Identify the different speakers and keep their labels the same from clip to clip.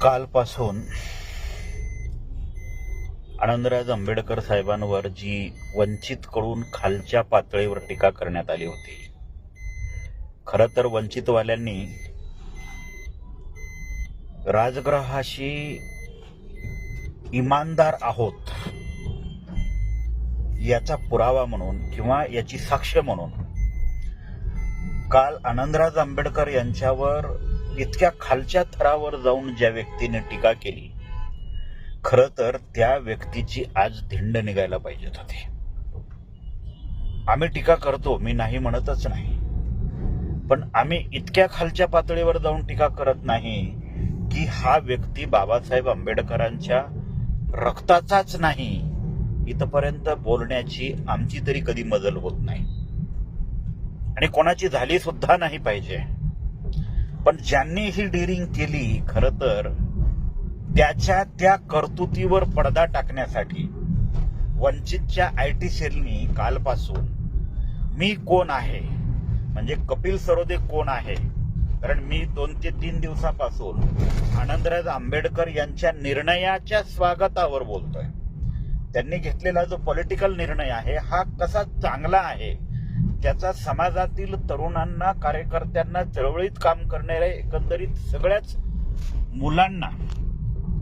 Speaker 1: कालपासून आनंदराज आंबेडकर साहेबांवर जी वंचितकडून खालच्या पातळीवर टीका करण्यात आली होती खरं तर वंचितवाल्यांनी राजग्रहाशी इमानदार आहोत याचा पुरावा म्हणून किंवा याची साक्ष म्हणून काल आनंदराज आंबेडकर यांच्यावर इतक्या खालच्या थरावर जाऊन ज्या व्यक्तीने टीका केली खरं तर त्या व्यक्तीची आज धिंड निघायला पाहिजेत होती. आम्ही टीका करतो मी नाही म्हणतच नाही. पण आम्ही इतक्या खालच्या पातळीवर जाऊन टीका करत नाही की हा व्यक्ती बाबासाहेब आंबेडकरांच्या रक्ताचाच नाही इथपर्यंत बोलण्याची आमची तरी कधी मजल होत नाही. आणि कोणाची झाली सुद्धा नाही पाहिजे. पण ज्यांनी ही डिरिंग केली खर तर त्याच्या त्या कर्तुतीवर पडदा टाकण्यासाठी वंचितच्या आय टी सेलनी कालपासून मी कोण आहे म्हणजे कपिल सरोदे कोण आहे कारण मी दोन ते तीन दिवसापासून आनंदराज आंबेडकर यांच्या निर्णयाच्या स्वागतावर बोलतोय. त्यांनी घेतलेला जो पॉलिटिकल निर्णय आहे हा कसा चांगला आहे त्याचा समाजातील तरुणांना कार्यकर्त्यांना चळवळीत काम करणाऱ्या एकंदरीत सगळ्याच मुलांना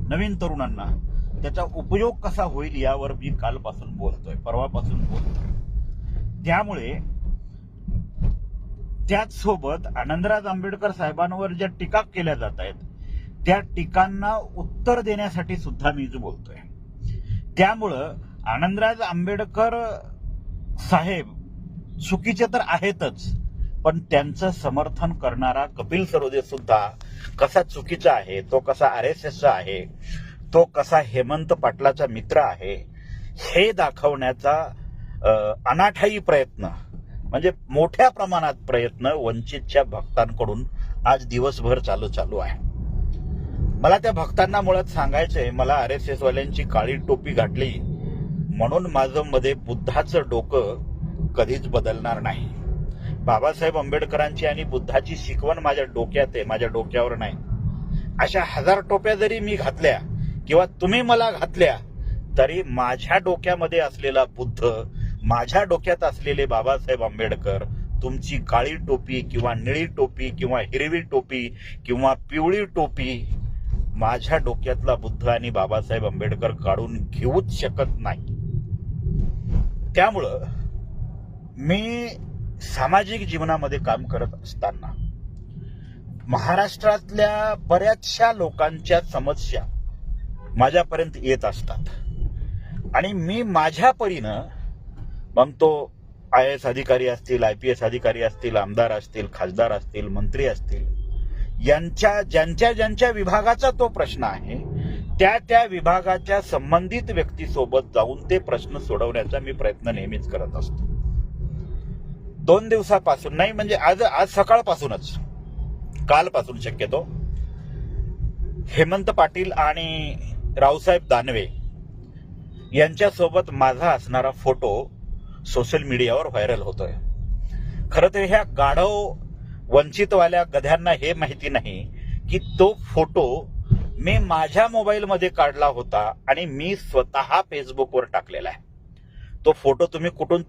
Speaker 1: नवीन तरुणांना त्याचा उपयोग कसा होईल यावर मी कालपासून बोलतोय परवापासून बोलतोय. त्यामुळे त्याच सोबत आनंदराज आंबेडकर साहेबांवर ज्या टीका केल्या जात आहेत त्या टीकांना उत्तर देण्यासाठी सुद्धा मी बोलतोय. त्यामुळं आनंदराज आंबेडकर साहेब चुकीचे तर आहेतच पण त्यांचं समर्थन करणारा कपिल सरोदे सुद्धा कसा चुकीचा आहे तो कसा आर एस एसचा आहे तो कसा हेमंत पाटलाचा मित्र आहे हे दाखवण्याचा अनाठाई प्रयत्न म्हणजे मोठ्या प्रमाणात प्रयत्न वंचितच्या भक्तांकडून आज दिवसभर चालू चालू आहे. मला त्या भक्तांना मुळात सांगायचंय मला आर एस एसवाल्यांची काळी टोपी घातली म्हणून माझं मध्ये बुद्धाचं डोकं कधीच बदलणार नाही. बाबासाहेब आंबेडकरांची आणि बुद्धाची शिकवण माझ्या डोक्यात आहे माझ्या डोक्यावर नाही. अशा हजार टोप्या जरी मी घातल्या किंवा तुम्ही मला घातल्या तरी माझ्या डोक्यामध्ये असलेला बुद्ध माझ्या डोक्यात असलेले बाबासाहेब आंबेडकर तुमची काळी टोपी किंवा निळी टोपी किंवा हिरवी टोपी किंवा पिवळी टोपी माझ्या डोक्यातला बुद्ध आणि बाबासाहेब आंबेडकर काढून घेऊच शकत नाही. त्यामुळं मी सामाजिक जीवनामध्ये काम करत असताना महाराष्ट्रातल्या बऱ्याचशा लोकांच्या समस्या माझ्यापर्यंत येत असतात. आणि मी माझ्या परीनं मग तो आय एस अधिकारी असतील आय पी एस अधिकारी असतील आमदार असतील खासदार असतील मंत्री असतील यांच्या ज्यांच्या ज्यांच्या विभागाचा तो प्रश्न आहे त्या त्या विभागाच्या संबंधित व्यक्तीसोबत जाऊन ते प्रश्न सोडवण्याचा मी प्रयत्न नेहमीच करत असतो. दोन दिवसापासून नाही म्हणजे आज आज सकाळपासूनच कालपासून शक्यतो हेमंत पाटील आणि रावसाहेब दानवे यांच्यासोबत माझा असणारा फोटो सोशल मीडियावर व्हायरल होतोय. खरं तर ह्या गाढव वंचितवाल्या गध्यांना हे माहिती नाही की तो फोटो मी माझ्या मोबाईलमध्ये काढला होता आणि मी स्वतः फेसबुकवर टाकलेला आहे. तो फोटो तुम्ही कुठून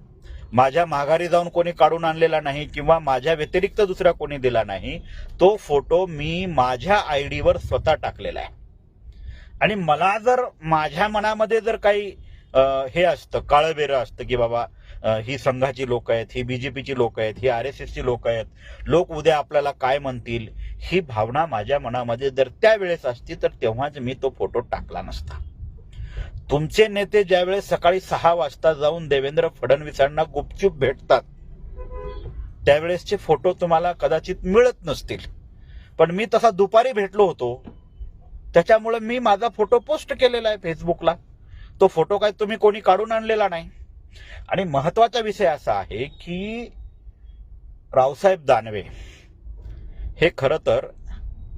Speaker 1: माझ्या माघारी जाऊन कोणी काढून आणलेला नाही किंवा माझ्या व्यतिरिक्त दुसरा कोणी दिला नाही तो फोटो मी माझ्या आयडीवर स्वतः टाकलेला आहे. आणि मला जर माझ्या मनामध्ये जर काही हे असतं काळबेरं असतं की बाबा ही संघाची लोक आहेत ही बीजेपीची लोक आहेत ही आर एस एसची लोक आहेत लोक उद्या आपल्याला काय म्हणतील ही भावना माझ्या मनामध्ये जर त्यावेळेस असती तर तेव्हाच मी तो फोटो टाकला नसता. तुमचे नेते ज्यावेळेस सकाळी सहा वाजता जाऊन देवेंद्र फडणवीसांना गुपचूप भेटतात त्यावेळेसचे फोटो तुम्हाला कदाचित मिळत नसतील. पण मी तसा दुपारी भेटलो होतो. त्याच्यामुळे मी माझा फोटो पोस्ट केलेला आहे फेसबुकला. तो फोटो काय तुम्ही कोणी काढून आणलेला नाही. आणि महत्त्वाचा विषय असा आहे की रावसाहेब दानवे हे खरं तर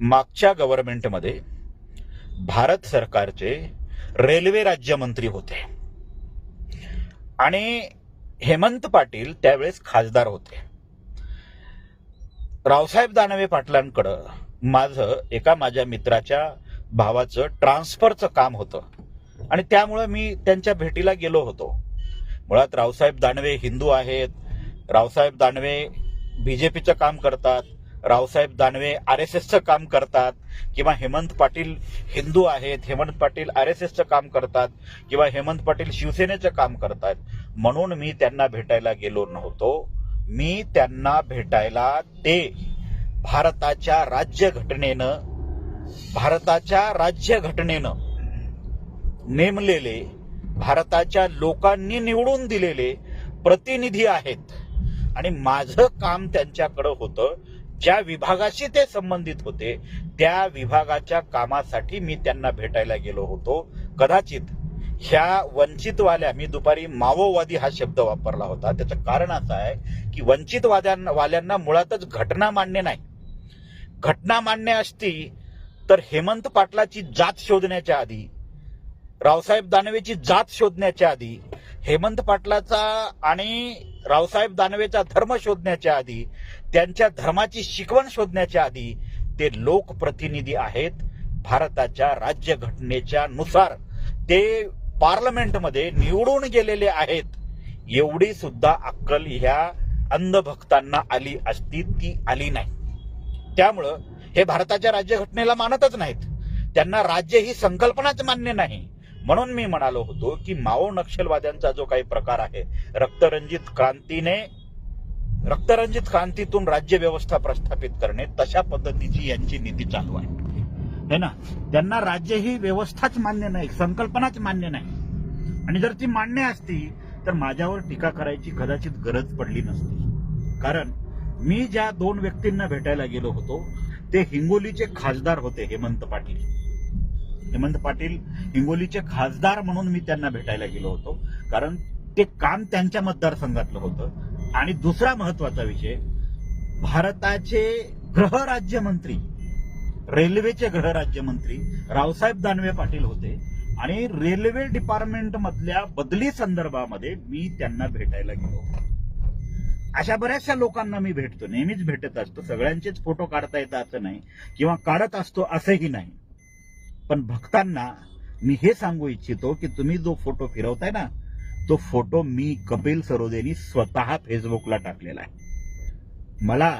Speaker 1: मागच्या गव्हर्नमेंटमध्ये भारत सरकारचे रेल्वे राज्यमंत्री होते. आणि हेमंत पाटील त्यावेळेस खासदार होते. रावसाहेब दानवे पाटलांकडं माझं एका माझ्या मित्राच्या भावाचं ट्रान्सफरचं काम होतं. आणि त्यामुळं मी त्यांच्या भेटीला गेलो होतो. मुळात रावसाहेब दानवे हिंदू आहेत. रावसाहेब दानवे बीजेपीचं काम करतात. रावसाहेब दानवे आर एस एसचं काम करतात किंवा हेमंत पाटील हिंदू आहेत हेमंत पाटील आर एस एसचं काम करतात किंवा हेमंत पाटील शिवसेनेचं काम करतात. म्हणून मी त्यांना भेटायला गेलो नव्हतो. मी त्यांना भेटायला ते भारताच्या राज्यघटनेनं भारताच्या राज्यघटनेनं नेमलेले भारताच्या लोकांनी निवडून दिलेले प्रतिनिधी आहेत. आणि माझं काम त्यांच्याकडं होतं. ज्या विभागाशी ते संबंधित होते त्या विभागाच्या कामासाठी मी त्यांना भेटायला गेलो होतो. कदाचित ह्या वंचितवाल्या मी दुपारी माओवादी हा शब्द वापरला होता. त्याचं कारण असं आहे की वंचितवाद्यांना वाल्यांना मुळातच घटना मान्य नाही. घटना मान्य असती तर हेमंत पाटलाची जात शोधण्याच्या आधी रावसाहेब दानवेची जात शोधण्याच्या आधी हेमंत पाटलाचा आणि रावसाहेब दानवेचा धर्म शोधण्याच्या आधी त्यांच्या धर्माची शिकवण शोधण्याच्या आधी ते लोकप्रतिनिधी आहेत. भारताच्या राज्यघटनेच्या नुसार ते पार्लमेंटमध्ये निवडून गेलेले आहेत. एवढी सुद्धा अक्कल ह्या अंधभक्तांना आली असती ती आली नाही. त्यामुळं हे भारताच्या राज्यघटनेला मानतच नाहीत. त्यांना राज्य ही संकल्पनाच मान्य नाही. म्हणून मी म्हणालो होतो की माओ नक्षलवाद्यांचा जो काही प्रकार आहे रक्तरंजित क्रांतीने रक्तरंजित क्रांतीतून राज्य व्यवस्था प्रस्थापित करणे तशा पद्धतीची यांची नीती चालू आहे. है ना? त्यांना राज्य ही व्यवस्थाच मान्य नाही संकल्पनाच मान्य नाही. आणि जर ती मान्य असती तर माझ्यावर टीका करायची कदाचित गरज पडली नसती. कारण मी ज्या दोन व्यक्तींना भेटायला गेलो होतो ते हिंगोलीचे खासदार होते हेमंत पाटील. हेमंत पाटील हिंगोलीचे खासदार म्हणून मी त्यांना भेटायला गेलो होतो. कारण ते काम त्यांच्या मतदारसंघातलं होतं. आणि दुसरा महत्त्वाचा विषय भारताचे गृहराज्यमंत्री रेल्वेचे गृहराज्यमंत्री रावसाहेब दानवे पाटील होते. आणि रेल्वे डिपार्टमेंट मधल्या बदली संदर्भामध्ये मी त्यांना भेटायला गेलो होतो. अशा बऱ्याचशा लोकांना मी भेटतो. नेहमीच भेटत असतो. सगळ्यांचेच फोटो काढता येतात असं नाही. किंवा काढत असतो असंही नाही. पण भक्तांना मी हे सांगू इच्छितो की तुम्ही जो फोटो फिरवताय ना तो फोटो मी कपिल सरोदेनी स्वतः फेसबुकला टाकलेला आहे. मला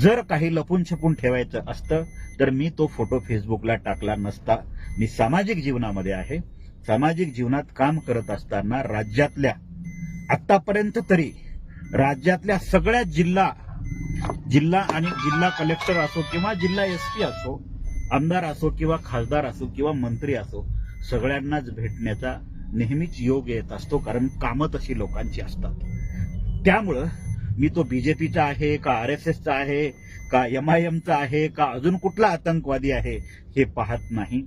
Speaker 1: जर काही लपून छपून ठेवायचं असतं तर मी तो फोटो फेसबुकला टाकला नसता. मी सामाजिक जीवनामध्ये आहे. सामाजिक जीवनात काम करत असताना राज्यातल्या आतापर्यंत तरी राज्यातल्या सगळ्या जिल्हा जिल्हा आणि जिल्हा कलेक्टर असो किंवा जिल्हा एसपी असो आमदार असो किंवा खासदार असो किंवा मंत्री असो सगळ्यांनाच भेटण्याचा नेहमीच योग येत असतो कारण कामं तशी लोकांची असतात. त्यामुळं मी तो बीजेपीचा आहे का आर एस एसचा आहे का एम आय एमचा आहे का अजून कुठला आतंकवादी आहे हे पाहत नाही.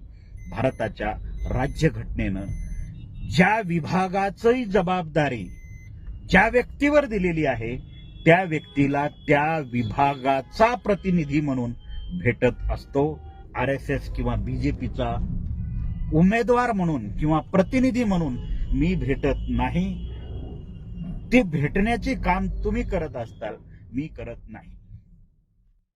Speaker 1: भारताच्या राज्यघटनेनं ज्या विभागाचंही जबाबदारी ज्या व्यक्तीवर दिलेली आहे त्या व्यक्तीला त्या विभागाचा प्रतिनिधी म्हणून भेटत असतो. आर एस एस किंवा बीजेपीचा उमेदवार म्हणून किंवा प्रतिनिधी म्हणून मी भेटत नाही. ते भेटण्याचे काम तुम्ही करत असताल मी करत नाही.